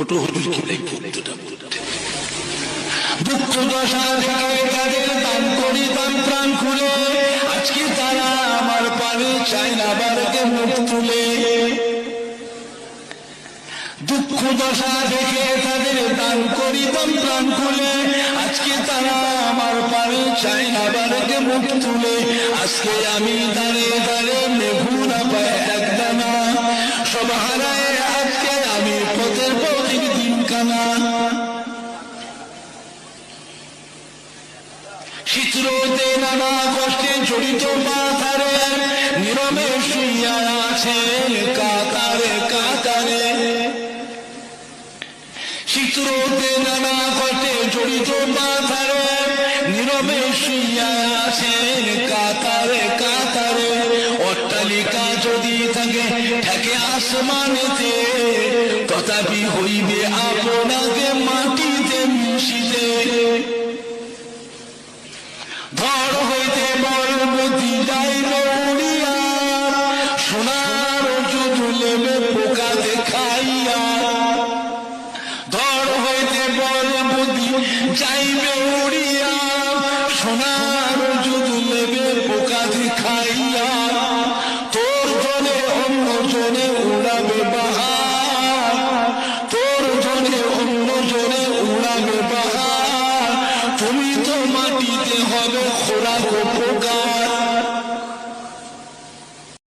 ছোট দুঃখ দশা দেখে তাদের দান প্রাণ খুলে আজকে তারা আমার পারে না বারকে মুখ তুলে। দুঃখ দশা তাদের দান প্রাণ খুলে আজকে তারা আমার পারে না বারকে মুখ তুলে। আজকে আমি দাঁড়িয়ে দাঁড়িয়ে মেঘুনা পায় এক দানা। সব হারায় শীতরোতে নানা কষ্টে জড়িত মাথারে নীরবে শুইয়া আছে কাতারে কাতারে শীতরোতে নানা কষ্টে জড়িত মাথারে নীরবে শুইয়া আছে কাতারে কাতারে থাকে থাকে আসমানেতে তথাপি হইবে আপনাকে মাটিতে মিশিতে। ধর হইতে সোনার দেখাইয়া। হইতে যাইবে তুমি তো মাটিতে হবে খোরাক উপকার।